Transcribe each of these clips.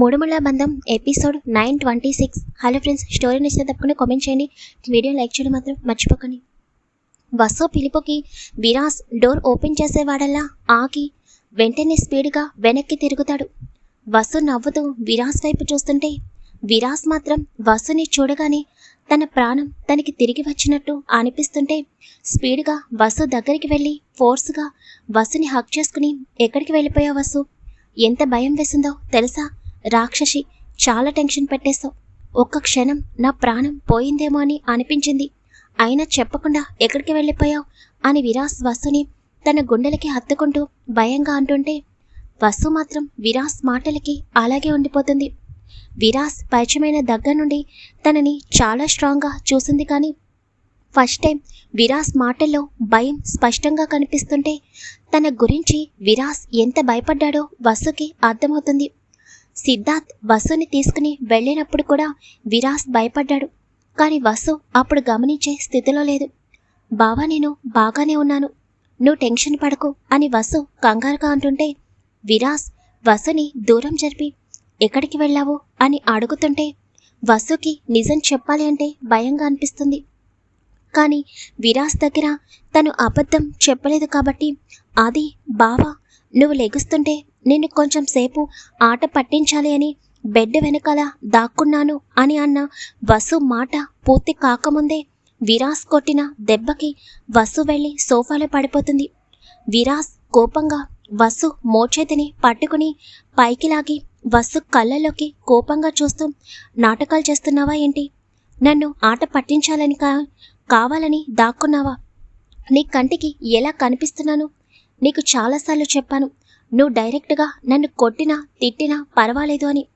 Moodumulla Bandham episode nine twenty six. Hello friends story నచ్చితే తప్పకుండా comment చేయండి. Video like చేయడం మాత్రం మర్చిపోకండి. వసు పిలుపుకి విరాస్ డోర్ ఓపెన్ చేసేవాడల్లా ఆగి వెంటనే స్పీడ్గా వెనక్కి తిరుగుతాడు. వసు నవ్వుతూ విరాస్ వైపు చూస్తుంటే విరాస్ మాత్రం వసుని చూడగానే తన ప్రాణం తనకి తిరిగి వచ్చినట్టు అనిపిస్తుంటే స్పీడ్గా వసు దగ్గరికి వెళ్ళి ఫోర్స్గా వసుని హక్ చేసుకుని ఎక్కడికి వెళ్ళిపోయావు వసు? ఎంత భయం వేసిందో తెలుసా? రాక్షసి చాలా టెన్షన్ పెట్టేశావు. ఒక్క క్షణం నా ప్రాణం పోయిందేమో అని అనిపించింది. అయినా చెప్పకుండా ఎక్కడికి వెళ్ళిపోయావు? అని విరాస్ వసుని తన గుండెలకి హత్తుకుంటూ భయంగా అంటుంటే వసు మాత్రం విరాస్ మాటలకి అలాగే ఉండిపోతుంది. విరాస్ పరిచయమైన దగ్గర నుండి తనని చాలా స్ట్రాంగ్గా చూసింది కానీ ఫస్ట్ టైం విరాస్ మాటల్లో భయం స్పష్టంగా కనిపిస్తుంటే తన గురించి విరాస్ ఎంత భయపడ్డాడో వసుకి అర్థమవుతుంది. సిద్ధార్థ్ వసుని తీసుకుని వెళ్ళినప్పుడు కూడా విరాస్ భయపడ్డాడు. కానీ వసు అప్పుడు గమనించే స్థితిలో లేదు. బావా నేను బాగానే ఉన్నాను. నువ్వు టెన్షన్ పడకు అని వసు కంగారుగా అంటుంటే విరాస్ వసుని దూరం జరిపి ఎక్కడికి వెళ్ళావు అని అడుగుతుంటే వసుకి నిజం చెప్పాలి అంటే భయంగా అనిపిస్తుంది. కానీ విరాస్ దగ్గర తను అబద్ధం చెప్పలేదు కాబట్టి అది బావా నువ్వు లెగుస్తుంటే నిన్ను కొంచెం సేపు ఆట పట్టించాలి అని బెడ్ వెనకాల దాక్కున్నాను అని అన్న వసు మాట పూర్తి కాకముందే విరాస్ కొట్టిన దెబ్బకి వసు వెళ్ళి సోఫాలో పడిపోతుంది. విరాస్ కోపంగా వసు మోచేతిని పట్టుకుని పైకి లాగి వసు కళ్ళలోకి కోపంగా చూస్తూ నాటకాలు చేస్తున్నావా ఏంటి? నన్ను ఆట పట్టించాలని కా కావాలని దాక్కున్నావా? నీ కంటికి ఎలా కనిపిస్తున్నాను? నీకు చాలాసార్లు చెప్పాను. నువ్వు డైరెక్ట్గా నన్ను కొట్టినా తిట్టినా పర్వాలేదు అని.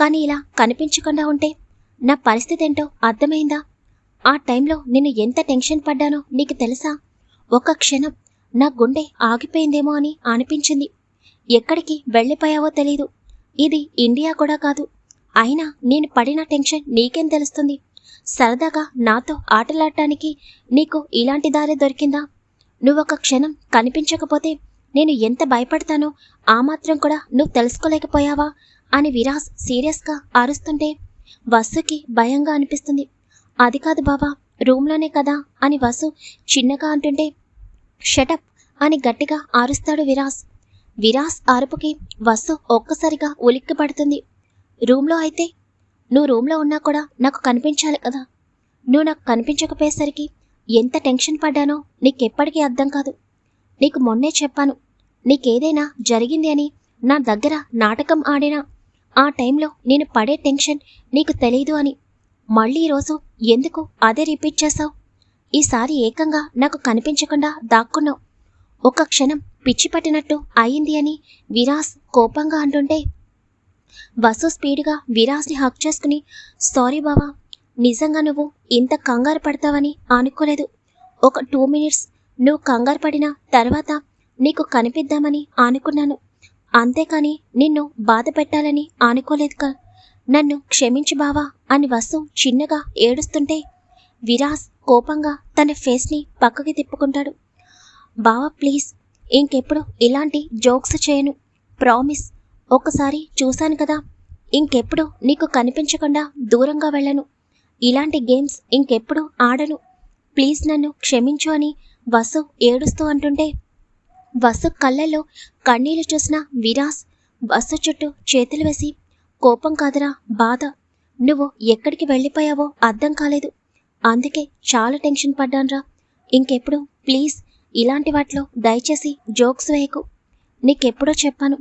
కానీ ఇలా కనిపించకుండా ఉంటే నా పరిస్థితి ఏంటో అర్థమైందా? ఆ టైంలో నేను ఎంత టెన్షన్ పడ్డానో నీకు తెలుసా? ఒక క్షణం నా గుండె ఆగిపోయిందేమో అని అనిపించింది. ఎక్కడికి వెళ్ళిపోయావో తెలీదు. ఇది ఇండియా కూడా కాదు. అయినా నేను పడిన టెన్షన్ నీకేం తెలుస్తుంది? సరదాగా నాతో ఆటలాడటానికి నీకు ఇలాంటి దారి దొరికిందా? నువ్వొక క్షణం కనిపించకపోతే నేను ఎంత భయపడతానో ఆ మాత్రం కూడా నువ్వు తెలుసుకోలేకపోయావా? అని విరాస్ సీరియస్గా అరుస్తుంటే వసుకి భయంగా అనిపిస్తుంది. అది కాదు బావా రూమ్లోనే కదా అని వసు చిన్నగా అంటుంటే షటప్ అని గట్టిగా ఆరుస్తాడు విరాస్. విరాస్ అరుపుకి వసు ఒక్కసారిగా ఉలిక్కి పడుతుంది రూమ్లో అయితే? నువ్వు రూమ్లో ఉన్నా కూడా నాకు కనిపించాలి కదా. నువ్వు నాకు కనిపించకపోయేసరికి ఎంత టెన్షన్ పడ్డానో నీకెప్పటికీ అర్థం కాదు. నీకు మొన్నే చెప్పాను నీకేదైనా జరిగింది అని నా దగ్గర నాటకం ఆడినా ఆ టైంలో నేను పడే టెన్షన్ నీకు తెలీదు అని. మళ్ళీ ఈరోజు ఎందుకు అదే రిపీట్ చేశావు? ఈసారి ఏకంగా నాకు కనిపించకుండా దాక్కున్నావు. ఒక క్షణం పిచ్చి పట్టినట్టు అయింది అని విరాస్ కోపంగా అంటుంటే వసు స్పీడ్గా విరాస్ని హక్ చేసుకుని సారీ బావా నిజంగా నువ్వు ఇంత కంగారు పడతావని అనుకోలేదు ఒక టూ మినిట్స్ నువ్వు కంగారు పడిన తర్వాత నీకు కనిపిద్దామని అనుకున్నాను అంతేకాని నిన్ను బాధ పెట్టాలని అనుకోలేదు కా. నన్ను క్షమించు బావా అని వసు చిన్నగా ఏడుస్తుంటే విరాస్ కోపంగా తన ఫేస్ని పక్కకి తిప్పుకుంటాడు. బావా ప్లీజ్ ఇంకెప్పుడు ఇలాంటి జోక్స్ చేయను. ప్రామిస్ ఒకసారి చూశాను కదా. ఇంకెప్పుడు నీకు కనిపించకుండా దూరంగా వెళ్ళను. ఇలాంటి గేమ్స్ ఇంకెప్పుడు ఆడను ప్లీజ్ నన్ను క్షమించు అని వసు ఏడుస్తూ అంటుంటే వసు కళ్ళల్లో కన్నీళ్ళు చూసిన విరాస్ వసు చుట్టూ చేతులు వేసి కోపం కాదురా బాధ నువ్వు ఎక్కడికి వెళ్ళిపోయావో అర్థం కాలేదు. అందుకే చాలా టెన్షన్ పడ్డాన్రా. ఇంకెప్పుడు ప్లీజ్ ఇలాంటి వాటిలో దయచేసి జోక్స్ వేయకు. నీకెప్పుడో చెప్పాను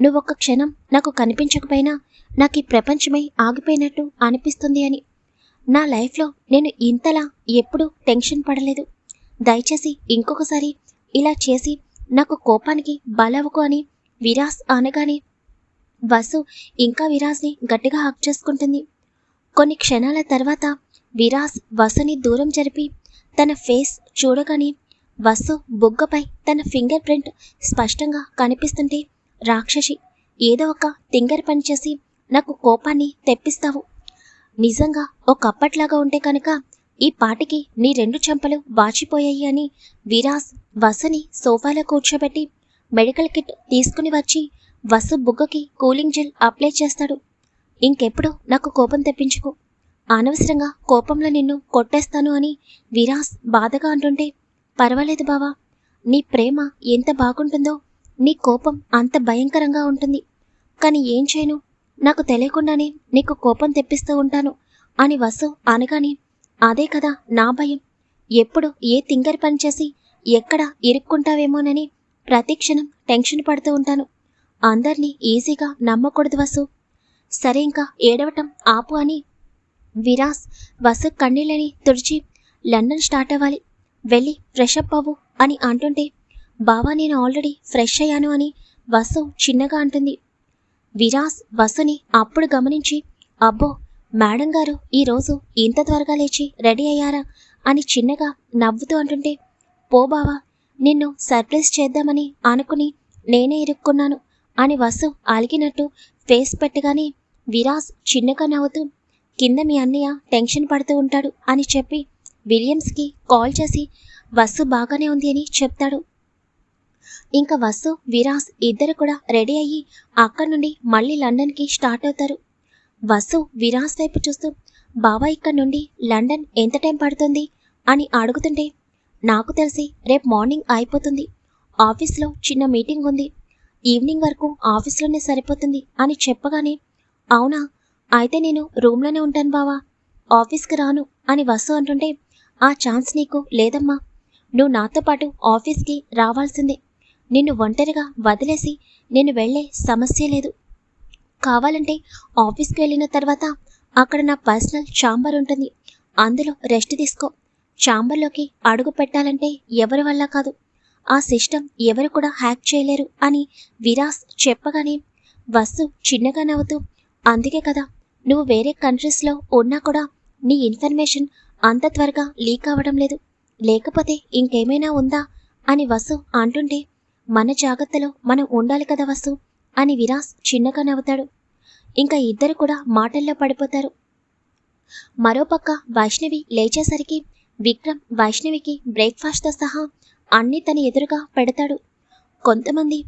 నువ్వొక్క క్షణం నాకు కనిపించకపోయినా నాకు ఈ ప్రపంచమే ఆగిపోయినట్టు అనిపిస్తుంది అని. నా లైఫ్లో నేను ఇంతలా ఎప్పుడూ టెన్షన్ పడలేదు. దయచేసి ఇంకొకసారి ఇలా చేసి నాకు కోపానికి బలవకు అని విరాస్ అనగానే వసు ఇంకా విరాస్ని గట్టిగా హక్ చేసుకుంటుంది. కొన్ని క్షణాల తర్వాత విరాస్ వసుని దూరం జరిపి తన ఫేస్ చూడగానే వసు బుగ్గపై తన ఫింగర్ ప్రింట్ స్పష్టంగా కనిపిస్తుంటే రాక్షసి ఏదో ఒక తింగర్ పని చేసి నాకు కోపాన్ని తెప్పిస్తావు. నిజంగా ఒకప్పట్లాగా ఉంటే కనుక ఈ పాటికి నీ రెండు చెంపలు వాచిపోయాయి అని విరాస్ వసని సోఫాలో కూర్చోబెట్టి మెడికల్ కిట్ తీసుకుని వచ్చి వసు బుగ్గకి కూలింగ్ జెల్ అప్లై చేస్తాడు. ఇంకెప్పుడు నాకు కోపం తెప్పించుకో. అనవసరంగా కోపంలో నిన్ను కొట్టేస్తాను అని విరాస్ బాధగా అంటుంటే పర్వాలేదు బావా నీ ప్రేమ ఎంత బాగుంటుందో నీ కోపం అంత భయంకరంగా ఉంటుంది. కానీ ఏం చేయను? నాకు తెలియకుండానే నీకు కోపం తెప్పిస్తూ ఉంటాను. అని వసు అనగానే అదే కదా నా భయం. ఎప్పుడు ఏ తింగరి పని చేసి ఎక్కడ ఇరుక్కుంటావేమోనని ప్రతిక్షణం టెన్షన్ పడుతూ ఉంటాను. అందర్నీ ఈజీగా నమ్మకూడదు వసు. సరే ఇంకా ఏడవటం ఆపు అని విరాస్ వసు కన్నీళ్ళని తుడిచి లండన్ స్టార్ట్ అవ్వాలి. వెళ్ళి ఫ్రెష్ అప్ అవ్వు అని అంటుంటే బావా నేను ఆల్రెడీ ఫ్రెష్ అయ్యాను అని వసు చిన్నగా అంటుంది. విరాస్ వసుని అప్పుడు గమనించి అబ్బో మేడం గారు ఈరోజు ఇంత త్వరగా లేచి రెడీ అయ్యారా? అని చిన్నగా నవ్వుతూ అంటుంటే పో బావా నిన్ను సర్ప్రైజ్ చేద్దామని అనుకుని నేనే ఇరుక్కున్నాను అని వసు అలిగినట్టు ఫేస్ పెట్టగానే విరాస్ చిన్నగా నవ్వుతూ కింద మీ అన్నయ్య టెన్షన్ పడుతూ ఉంటాడు అని చెప్పి విలియమ్స్కి కాల్ చేసి వసు బాగానే ఉంది అని చెప్తాడు. ఇంకా వసు విరాస్ ఇద్దరు కూడా రెడీ అయ్యి అక్కడి నుండి మళ్ళీ లండన్కి స్టార్ట్ అవుతారు. వసు విరాస్ వైపు చూస్తూ బావా ఇక్కడ నుండి లండన్ ఎంత టైం పడుతుంది? అని అడుగుతుంటే నాకు తెలిసి రేపు మార్నింగ్ అయిపోతుంది. ఆఫీస్లో చిన్న మీటింగ్ ఉంది. ఈవినింగ్ వరకు ఆఫీస్లోనే సరిపోతుంది అని చెప్పగానే అవునా? అయితే నేను రూమ్లోనే ఉంటాను బావా. ఆఫీస్కి రాను అని వసు అంటుంటే ఆ ఛాన్స్ నీకు లేదమ్మా. నువ్వు నాతో పాటు ఆఫీస్కి రావాల్సిందే. నిన్ను ఒంటరిగా వదిలేసి నేను వెళ్ళే సమస్య లేదు. కావాలంటే ఆఫీస్కి వెళ్ళిన తర్వాత అక్కడ నా పర్సనల్ ఛాంబర్ ఉంటుంది. అందులో రెస్ట్ తీసుకో. ఛాంబర్లోకి అడుగు పెట్టాలంటే ఎవరి వల్ల కాదు. ఆ సిస్టమ్ ఎవరు కూడా హ్యాక్ చేయలేరు అని విరాస్ చెప్పగానే వసు చిన్నగా నవ్వుతూ అందుకే కదా నువ్వు వేరే కంట్రీస్లో ఉన్నా కూడా నీ ఇన్ఫర్మేషన్ అంత త్వరగా లీక్ అవ్వడం లేదు. లేకపోతే ఇంకేమైనా ఉందా? అని వసు అంటుంటే మన జాగ్రత్తలో మనం ఉండాలి కదా వసు అని విరాస్ చిన్నగా నవ్వుతాడు. ఇంకా ఇద్దరు కూడా మాటల్లో పడిపోతారు. మరోపక్క వైష్ణవి లేచేసరికి విక్రమ్ వైష్ణవికి బ్రేక్ఫాస్ట్తో సహా అన్నీ తన ఎదురుగా పెడతాడు. కొంతమంది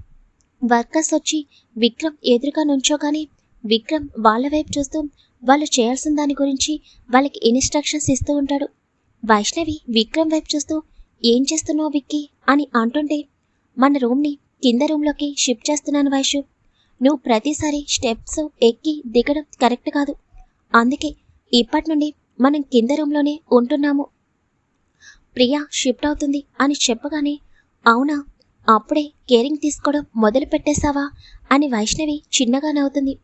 వర్కర్స్ వచ్చి విక్రమ్ ఎదురుగా నుంచోగానే విక్రమ్ వాళ్ళ వైపు చూస్తూ వాళ్ళు చేయాల్సిన దాని గురించి వాళ్ళకి ఇన్స్ట్రక్షన్స్ ఇస్తూ ఉంటాడు. వైష్ణవి విక్రమ్ వైపు చూస్తూ ఏం చేస్తున్నావు విక్కీ? అని అంటుంటే మన రూమ్ని కింద రూమ్లోకి షిఫ్ట్ చేస్తున్నాను వైషు నువ్వు ప్రతిసారి స్టెప్స్ ఎక్కి దిగడం కరెక్ట్ కాదు. అందుకే ఇప్పటి నుండి మనం కింద రూమ్లోనే ఉంటున్నాము. ప్రియా షిఫ్ట్ అవుతుంది అని చెప్పగానే అవునా? అప్పుడే కేరింగ్ తీసుకోవడం మొదలు పెట్టేశావా? అని వైష్ణవి చిన్నగా నవ్వుతుంది.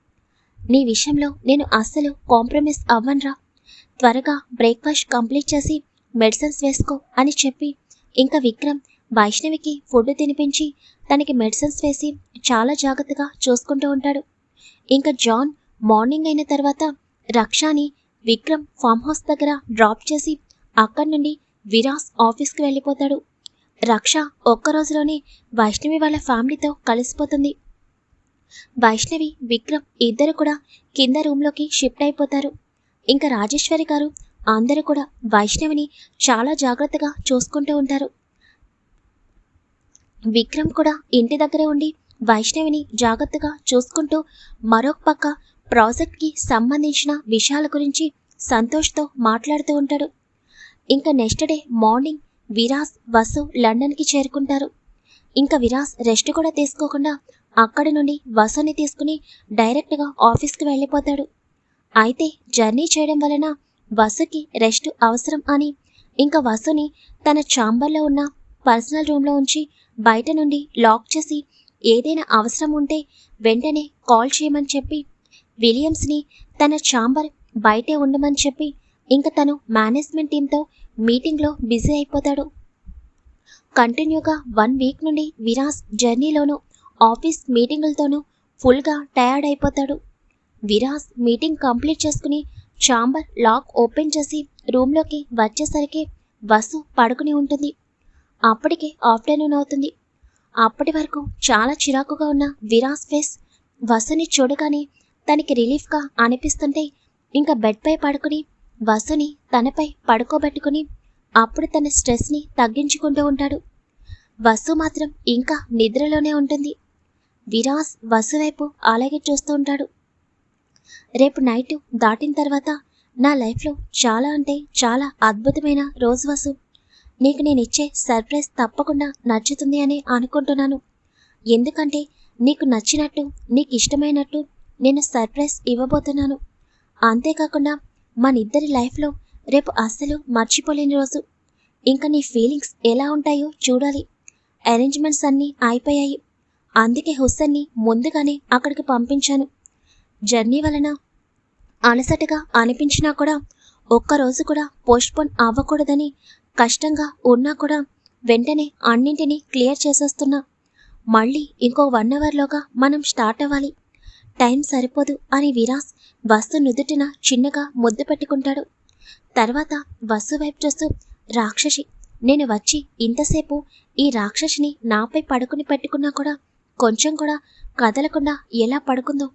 నీ విషయంలో నేను అస్సలు కాంప్రమైజ్ అవ్వనురా. త్వరగా బ్రేక్ఫాస్ట్ కంప్లీట్ చేసి మెడిసిన్స్ వేసుకో అని చెప్పి ఇంకా విక్రమ్ వైష్ణవికి ఫుడ్ తినిపించి తనకి మెడిసిన్స్ వేసి చాలా జాగ్రత్తగా చూసుకుంటూ ఉంటాడు. ఇంకా జాన్ మార్నింగ్ అయిన తర్వాత రక్షాని విక్రమ్ ఫామ్ హౌస్ దగ్గర డ్రాప్ చేసి అక్కడి నుండి విరాస్ ఆఫీస్కి వెళ్ళిపోతాడు. రక్ష ఒక్క రోజులోనే వైష్ణవి వాళ్ళ ఫ్యామిలీతో కలిసిపోతుంది. వైష్ణవి విక్రమ్ ఇద్దరు కూడా కింద రూమ్లోకి షిఫ్ట్ అయిపోతారు. ఇంకా రాజేశ్వరి గారు అందరూ కూడా వైష్ణవిని చాలా జాగ్రత్తగా చూసుకుంటూ ఉంటారు. విక్రమ్ కూడా ఇంటి దగ్గరే ఉండి వైష్ణవిని జాగ్రత్తగా చూసుకుంటూ మరొక పక్క ప్రాజెక్ట్కి సంబంధించిన విషయాల గురించి సంతోష్తో మాట్లాడుతూ ఉంటాడు. ఇంకా next day morning Viraj Vasu లండన్కి చేరుకుంటారు. ఇంకా విరాస్ రెస్ట్ కూడా తీసుకోకుండా అక్కడి నుండి వసుని తీసుకుని డైరెక్ట్గా ఆఫీస్కి వెళ్ళిపోతాడు. అయితే జర్నీ చేయడం వలన వసుకి రెస్ట్ అవసరం అని ఇంకా వసుని తన ఛాంబర్లో ఉన్న పర్సనల్ రూమ్లో ఉంచి బయట నుండి లాక్ చేసి ఏదైనా అవసరం ఉంటే వెంటనే కాల్ చేయమని చెప్పి విలియమ్స్ని తన ఛాంబర్ బయటే ఉండమని చెప్పి ఇంకా తను మేనేజ్మెంట్ టీంతో మీటింగ్లో బిజీ అయిపోతాడు. కంటిన్యూగా వన్ వీక్ నుండి విరాస్ జర్నీలోనూ ఆఫీస్ మీటింగులతోనూ ఫుల్గా టయర్డ్ అయిపోతాడు. విరాస్ మీటింగ్ కంప్లీట్ చేసుకుని ఛాంబర్ లాక్ ఓపెన్ చేసి రూమ్లోకి వచ్చేసరికి వసు పడుకుని ఉంటుంది. అప్పటికే ఆఫ్టర్నూన్ అవుతుంది. అప్పటి వరకు చాలా చిరాకుగా ఉన్న విరాస్ ఫేస్ వసుని చూడగానే తనకి రిలీఫ్గా అనిపిస్తుంటే ఇంకా బెడ్పై పడుకుని వసుని తనపై పడుకోబెట్టుకుని అప్పుడు తన స్ట్రెస్ని తగ్గించుకుంటూ ఉంటాడు. వసు మాత్రం ఇంకా నిద్రలోనే ఉంటుంది. విరాస్ వసు వైపు అలాగే చూస్తూ ఉంటాడు. రేపు నైట్ దాటిన తర్వాత నా లైఫ్లో చాలా అంటే చాలా అద్భుతమైన రోజు వసు. నీకు నేను ఇచ్చే సర్ప్రైజ్ తప్పకుండా నచ్చుతుంది అని అనుకుంటున్నాను. ఎందుకంటే నీకు నచ్చినట్టు నీకు ఇష్టమైనట్టు నేను సర్ప్రైజ్ ఇవ్వబోతున్నాను. అంతేకాకుండా మన ఇద్దరి లైఫ్లో రేపు అస్సలు మర్చిపోలేని రోజు. ఇంకా నీ ఫీలింగ్స్ ఎలా ఉంటాయో చూడాలి. అరేంజ్మెంట్స్ అన్నీ అయిపోయాయి. అందుకే హుస్సన్ని ముందుగానే అక్కడికి పంపించాను. జర్నీ వలన అలసటగా అనిపించినా కూడా ఒక్కరోజు కూడా పోస్ట్పోన్ అవ్వకూడదని కష్టంగా ఉన్నా కూడా వెంటనే అన్నింటినీ క్లియర్ చేసేస్తున్నా. మళ్ళీ ఇంకో వన్ అవర్లోగా మనం స్టార్ట్ అవ్వాలి. టైం సరిపోదు అని విరాస్ వస్తు నుదుటిన చిన్నగా ముద్దు పెట్టుకుంటాడు. తర్వాత వసు వైపు చూస్తూ రాక్షసి నేను వచ్చి ఇంతసేపు ఈ రాక్షసిని నాపై పడుకుని పెట్టుకున్నా కూడా కొంచెం కూడా కదలకుండా ఎలా పడుకుందో.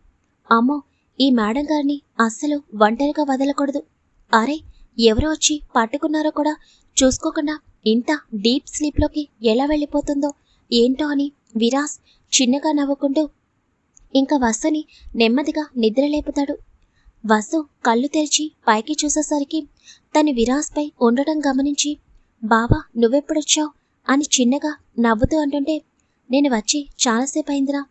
అమ్మో ఈ మేడం గారిని అస్సలు ఒంటరిగా వదలకూడదు. అరే ఎవరో వచ్చి పట్టుకున్నారో కూడా చూసుకోకుండా ఇంత డీప్ స్లీప్లోకి ఎలా వెళ్ళిపోతుందో ఏంటో అని విరాస్ చిన్నగా నవ్వుకుంటూ ఇంకా వసుని నెమ్మదిగా నిద్ర లేపుతాడు వసు కళ్ళు తెరిచి పైకి చూసేసరికి తను విరాస్పై ఉండటం గమనించి బావా నువ్వెప్పుడొచ్చావు? అని చిన్నగా నవ్వుతూ అంటుంటే నేను వచ్చి చాలాసేపు అయిందిరా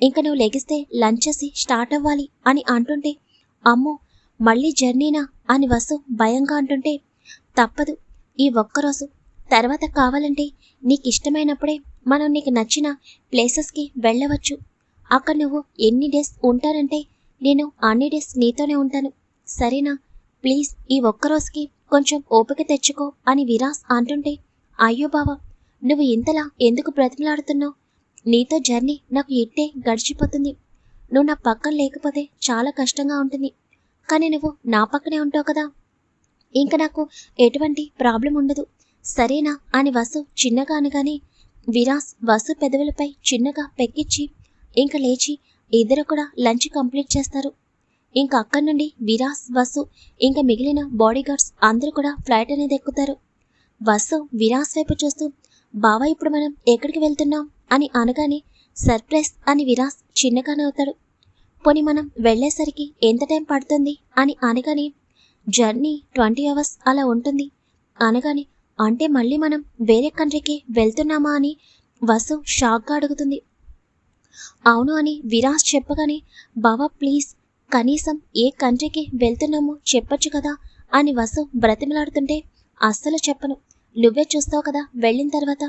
ఇంక నువ్వు లెగిస్తే లంచ్ చేసి స్టార్ట్ అవ్వాలి అని అంటుంటే అమ్మో మళ్ళీ జర్నీనా? అని వసు భయంగా అంటుంటే తప్పదు. ఈ ఒక్కరోజు. తర్వాత కావాలంటే నీకు ఇష్టమైనప్పుడే మనం నీకు నచ్చిన ప్లేసెస్కి వెళ్ళవచ్చు. అక్కడ నువ్వు ఎన్ని డేస్ ఉంటానంటే నేను అన్ని డేస్ నీతోనే ఉంటాను. సరేనా? ప్లీజ్ ఈ ఒక్కరోజుకి కొంచెం ఓపిక తెచ్చుకో అని విరాస్ అంటుంటే అయ్యో బావా నువ్వు ఇంతలా ఎందుకు బ్రతిమలాడుతున్నావు? నీతో జర్నీ నాకు ఇట్టే గడిచిపోతుంది. నువ్వు నా పక్కన లేకపోతే చాలా కష్టంగా ఉంటుంది. కానీ నువ్వు నా పక్కనే ఉంటావు కదా. ఇంకా నాకు ఎటువంటి ప్రాబ్లం ఉండదు. సరేనా అని వసు చిన్నగా అనగానే విరాస్ వసు పెదవులపై చిన్నగా పెక్కిచ్చి ఇంకా లేచి ఇద్దరు కూడా లంచ్ కంప్లీట్ చేస్తారు. ఇంకా అక్కడి నుండి విరాస్ వసు ఇంకా మిగిలిన బాడీగార్డ్స్ అందరూ కూడా ఫ్లైట్ అనేది ఎక్కుతారు. వసు విరాస్ వైపు చూస్తూ బావా ఇప్పుడు మనం ఎక్కడికి వెళ్తున్నాం? అని అనగానే సర్ప్రైజ్ అని విరాస్ చిన్నగా నవ్వుతాడు పోని మనం వెళ్ళేసరికి ఎంత టైం పడుతుంది? అని అనగానే జర్నీ ట్వంటీ అవర్స్ అలా ఉంటుంది. అనగానే అంటే మళ్ళీ మనం వేరే కంట్రీకి వెళ్తున్నామా? అని వసు షాక్గా అడుగుతుంది. అవును అని విరాస్ చెప్పగానే బావా ప్లీజ్ కనీసం ఏ కంట్రీకి వెళ్తున్నామో చెప్పొచ్చు కదా? అని వసు బ్రతిమలాడుతుంటే అస్సలు చెప్పను. నువ్వే చూస్తావు కదా వెళ్ళిన తర్వాత.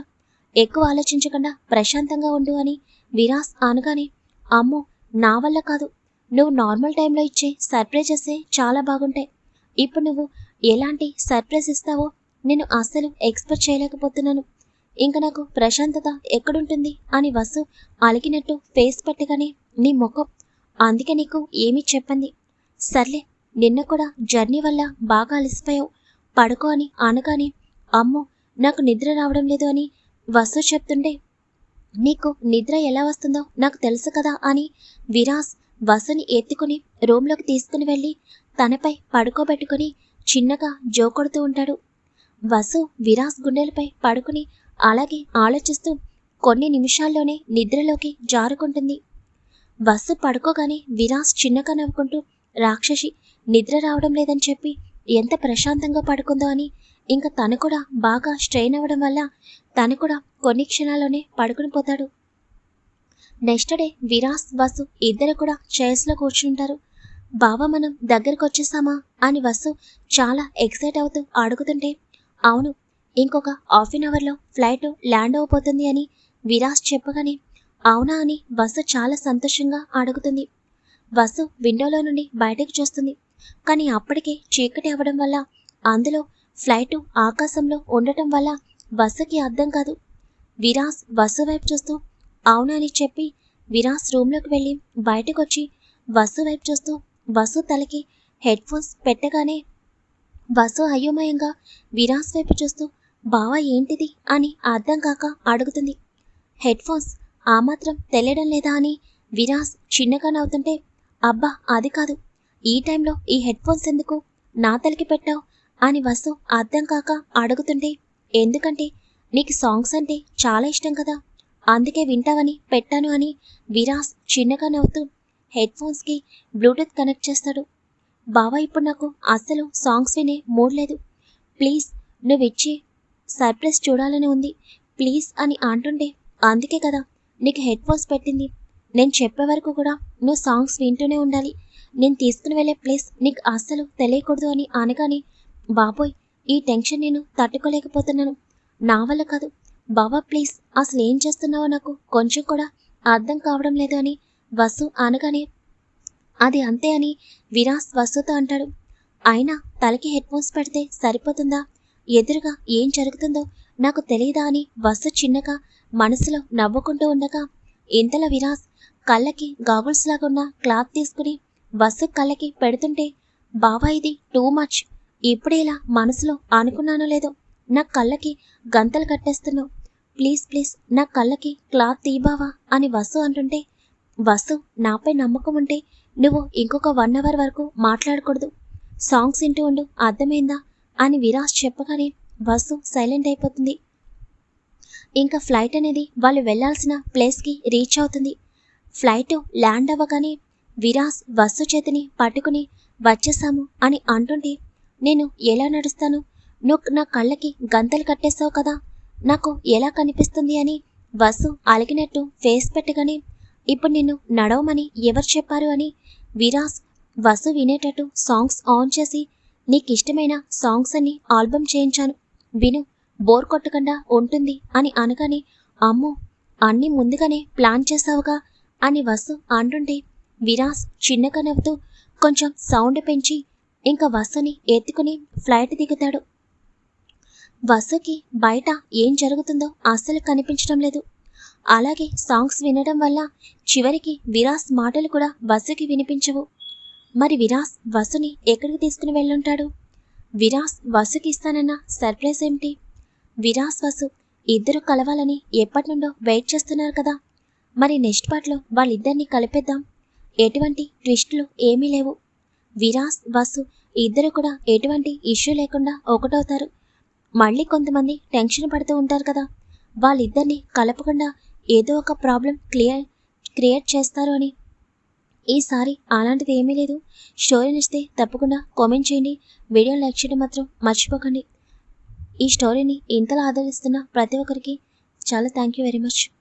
ఎక్కువ ఆలోచించకుండా ప్రశాంతంగా ఉండు అని విరాస్ అనగానే అమ్మో నా వల్ల కాదు. నువ్వు నార్మల్ టైంలో ఇచ్చే సర్ప్రైజెసే చాలా బాగుంటాయి. ఇప్పుడు నువ్వు ఎలాంటి సర్ప్రైజ్ ఇస్తావో నేను అస్సలు ఎక్స్పెక్ట్ చేయలేకపోతున్నాను. ఇంకా నాకు ప్రశాంతత ఎక్కడుంటుంది అని వసు అలిగినట్టు ఫేస్ పెట్టగానే నీ ముఖం. అందుకే నీకు ఏమీ చెప్పండి సర్లే నిన్న కూడా జర్నీ వల్ల బాగా అలసిపోయావు. పడుకో అని అనగానే అమ్మో నాకు నిద్ర రావడం లేదు అని వసు చెప్తుంటే నీకు నిద్ర ఎలా వస్తుందో నాకు తెలుసు కదా అని విరాస్ వసుని ఎత్తుకుని రూమ్లోకి తీసుకుని వెళ్ళి తనపై పడుకోబెట్టుకుని చిన్నగా జోకొడుతూ ఉంటాడు. వసు విరాస్ గుండెలపై పడుకుని అలాగే ఆలోచిస్తూ కొన్ని నిమిషాల్లోనే నిద్రలోకి జారుకుంటుంది. వసు పడుకోగానే విరాస్ చిన్నగా నవ్వుకుంటూ రాక్షసి నిద్ర రావడం లేదని చెప్పి ఎంత ప్రశాంతంగా పడుకుందో అని. ఇంకా తను కూడా బాగా స్ట్రెయిన్ అవ్వడం వల్ల తను కూడా కొన్ని క్షణాల్లోనే పడుకుని పోతాడు. నెక్స్ట్ డే విరాస్ వసు ఇద్దరు కూడా చైర్స్లో కూర్చుంటారు. బావా మనం దగ్గరకు వచ్చేసామా అని వసు చాలా ఎక్సైట్ అవుతూ అడుగుతుంటే అవును ఇంకొక హాఫ్ అన్ అవర్లో ఫ్లైట్ ల్యాండ్ అవబోతుంది అని విరాస్ చెప్పగానే అవునా? అని వసు చాలా సంతోషంగా అడుగుతుంది. వసు విండోలో నుండి బయటకు చూస్తుంది. కానీ అప్పటికే చీకటి అవ్వడం వల్ల అందులో ఫ్లైటు ఆకాశంలో ఉండటం వల్ల బస్సుకి అర్థం కాదు. విరాస్ బస్సు వైపు చూస్తూ అవునా అని చెప్పి విరాస్ రూమ్లోకి వెళ్ళి బయటకు వచ్చి వైపు చూస్తూ బస్సు తలకి హెడ్ ఫోన్స్ పెట్టగానే బస్సు అయోమయంగా విరాస్ వైపు చూస్తూ బావా ఏంటిది? అని అర్థం కాక అడుగుతుంది. హెడ్ ఫోన్స్ ఆ మాత్రం తెలియడం లేదా అని విరాస్ చిన్నగా నవ్వుతుంటే అబ్బా అది కాదు. ఈ టైంలో ఈ హెడ్ ఫోన్స్ ఎందుకు? నా తలకి పెట్టావు? అని వసు అర్థం కాక అడుగుతుంటే ఎందుకంటే నీకు సాంగ్స్ అంటే చాలా ఇష్టం కదా? అందుకే వింటావని పెట్టాను అని విరాస్ చిన్నగా నవ్వుతూ హెడ్ ఫోన్స్కి బ్లూటూత్ కనెక్ట్ చేస్తాడు. బావా ఇప్పుడు నాకు అస్సలు సాంగ్స్ వినే మూడ్ లేదు. ప్లీజ్ నువ్వు ఇచ్చి సర్ప్రైజ్ చూడాలని ఉంది. ప్లీజ్ అని అంటుండే అందుకే కదా నీకు హెడ్ ఫోన్స్ పెట్టింది. నేను చెప్పే వరకు కూడా నువ్వు సాంగ్స్ వింటూనే ఉండాలి. నేను తీసుకుని వెళ్ళే ప్లేస్ నీకు అస్సలు తెలియకూడదు అని అనగానే బాబోయ్ ఈ టెన్షన్ నేను తట్టుకోలేకపోతున్నాను. నా వల్ల కాదు. బాబా ప్లీజ్ అసలు ఏం చేస్తున్నావో నాకు కొంచెం కూడా అర్థం కావడం లేదు అని వసు అనగానే అది అంతే అని విరాస్ వసుతో అంటాడు. అయినా తలకి హెడ్ ఫోన్స్ పెడితే సరిపోతుందా? ఎదురుగా ఏం జరుగుతుందో నాకు తెలియదా అని వసు చిన్నగా మనసులో నవ్వుకుంటూ ఉండగా ఇంతలో విరాస్ కళ్ళకి గాగుల్స్ లాగా ఉన్న క్లాత్ తీసుకుని వసు కళ్ళకి పెడుతుంటే బావా ఇది టూ మచ్. ఇప్పుడే ఇలా మనసులో అనుకున్నానో లేదో నా కళ్ళకి గంతలు కట్టేస్తున్నావు. ప్లీజ్ ప్లీజ్ నా కళ్ళకి క్లాత్ తీబావా అని వసు అంటుంటే వసు నాపై నమ్మకం ఉంటే నువ్వు ఇంకొక వన్ అవర్ వరకు మాట్లాడకూడదు. సాంగ్స్ వింటూ ఉండు అర్థమైందా? అని విరాజ్ చెప్పగానే వసు సైలెంట్ అయిపోతుంది. ఇంకా ఫ్లైట్ అనేది వాళ్ళు వెళ్ళాల్సిన ప్లేస్కి రీచ్ అవుతుంది. ఫ్లైట్ ల్యాండ్ అవ్వగానే విరాస్ వసు చేతిని పట్టుకుని వచ్చేసాము అని అంటుంటే నేను ఎలా నడుస్తాను? నువ్వు నా కళ్ళకి గంతలు కట్టేస్తావు కదా నాకు ఎలా కనిపిస్తుంది అని వసు అలిగినట్టు ఫేస్ పెట్టగానే ఇప్పుడు నిన్ను నడవమని ఎవరు చెప్పారు అని విరాస్ వసు వినేటట్టు సాంగ్స్ ఆన్ చేసి నీకు ఇష్టమైన సాంగ్స్ అని ఆల్బమ్ చేయించాను. విను బోర్ కొట్టకుండా ఉంటుంది అని అనగానే అమ్మో అన్నీ ముందుగానే ప్లాన్ చేసావుగా అని వసు అంటుంటే విరాస్ చిన్నగా నవ్వుతూ కొంచెం సౌండ్ పెంచి ఇంకా వసుని ఎత్తుకుని ఫ్లైట్ దిగుతాడు. వసుకి బయట ఏం జరుగుతుందో అస్సలు కనిపించడం లేదు. అలాగే సాంగ్స్ వినడం వల్ల చివరికి విరాస్ మాటలు కూడా వసుకి వినిపించవు. మరి విరాస్ వసుని ఎక్కడికి తీసుకుని వెళ్ళుంటాడు? విరాస్ వసుకి ఇస్తానన్న సర్ప్రైజ్ ఏమిటి? విరాస్ వసు ఇద్దరు కలవాలని ఎప్పటి నుండో వెయిట్ చేస్తున్నారు కదా. మరి నెక్స్ట్ పార్ట్లో వాళ్ళిద్దరిని కలిపేద్దాం. ఎటువంటి ట్విస్టులు ఏమీ లేవు. విరాస్ వసు ఇద్దరు కూడా ఎటువంటి ఇష్యూ లేకుండా ఒకటవుతారు. మళ్ళీ కొంతమంది టెన్షన్ పడుతూ ఉంటారు కదా. వాళ్ళిద్దరిని కలపకుండా ఏదో ఒక ప్రాబ్లం క్లియర్ క్రియేట్ చేస్తారు అని. ఈసారి అలాంటిది ఏమీ లేదు. స్టోరీ నచ్చితే తప్పకుండా కామెంట్ చేయండి. వీడియో లైక్ చేయడం మాత్రం మర్చిపోకండి. ఈ స్టోరీని ఇంతలా ఆదరిస్తున్న ప్రతి ఒక్కరికి చాలా థ్యాంక్ యూ వెరీ మచ్.